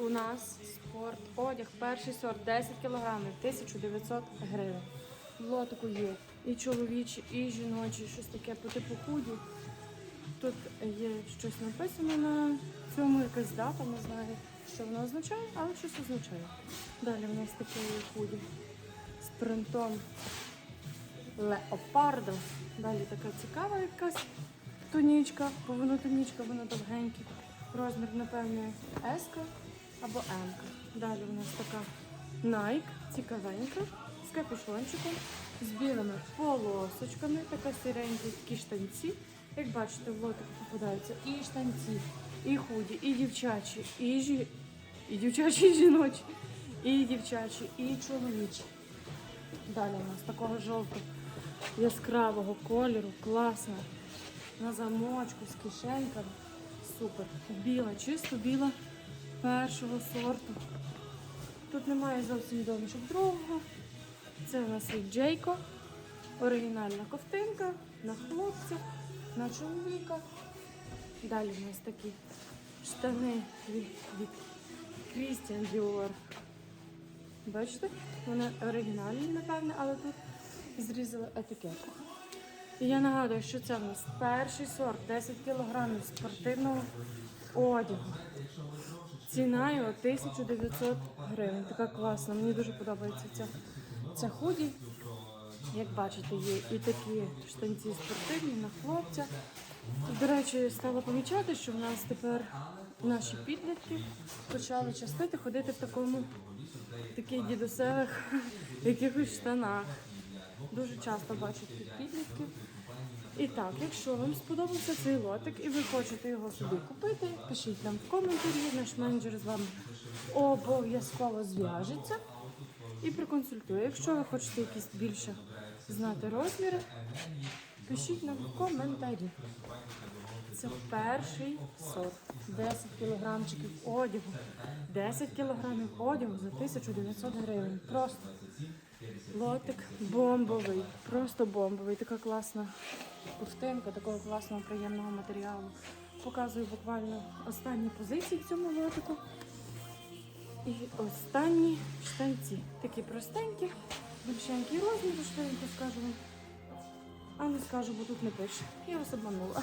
у нас спорт, одяг, перший сорт, 10 кілограмів, 1900 гривень. В лотику є і чоловічі, і жіночі, щось таке по типу худі. Тут є щось написано на цьому, якась дата, не знаю, що воно означає, але щось означає. Далі в нас таке худі з принтом леопардо. Далі така цікава якась тонічка, бо воно тонічка, воно довгеньке. Розмір, напевне, S або M. Далі у нас така Nike, цікавенька, з капюшончиком, з білими полосочками, така сіренькі такі штанці. Як бачите, в лотик попадаються і штанці, і худі, і дівчачі, і, жі... і дівчачі, і жіночі, і дівчачі, і чоловічі. Далі у нас такого жовтого яскравого кольору, класно. На замочку з кишеньками. Супер. Біла, чисто біла першого сорту. Тут немає зовсім домішок другого. Це у нас є Джейко. Оригінальна ковтинка на хлопця, на чоловіка. Далі у нас такі штани від, від Christian Dior. Бачите? Вони оригінальні, напевне, але тут зрізали етикетку. І я нагадую, що це в нас перший сорт, 10 кілограмів спортивного одягу. Ціна його 1900 гривень. Така класна. Мені дуже подобається ця, ця худі. Як бачите, є і такі штанці спортивні на хлопця. До речі, стала помічати, що в нас тепер наші підлітки почали частити ходити в такому таких дідусевих якихось штанах. Дуже часто бачу тут підлітків. І так, якщо вам сподобався цей лотик і ви хочете його собі купити, пишіть нам в коментарі, наш менеджер з вами обов'язково зв'яжеться і проконсультує. Якщо ви хочете якісь більше знати розміри, пишіть нам в коментарі. Це перший сорт. 10 кілограмчиків одягу. 10 кілограмів одягу за 1900 гривень. Просто лотик бомбовий. Просто бомбовий. Така класна ковтинка, такого класного приємного матеріалу. Показую буквально останні позиції в цьому лотику. І останні штанці. Такі простенькі, більшенький розмір, швиденько скажу. А не скажу, бо тут не пише. Я вас обманула.